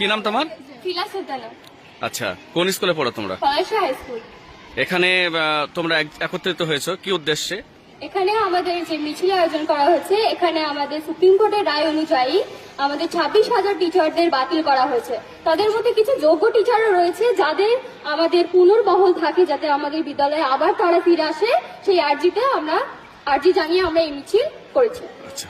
কি নাম তোমার? আচ্ছা কোন স্কুলে পড়ো তোমরা? High school. এখানে তোমরা এক- একত্রিত হয়েছো কি উদ্দেশ্যে? এখানে আমাদের যে মিছিল আয়োজন করা হয়েছে এখানে আমাদের সুপ্রিম কোর্টের রায় অনুযায়ী আমাদের ছাব্বিশ হাজার টিচারদের বাতিল করা হয়েছে। তাদের মধ্যে কিছু যোগ্য টিচারও রয়েছে যাদের আমাদের পুনর্বহল থাকে যাতে আমাদের বিদ্যালয়ে আবার তারা ফিরে আসে সেই আর্জিতে আমরা আর্জি জানিয়ে আমরা এই মিছিল করেছি। আচ্ছা।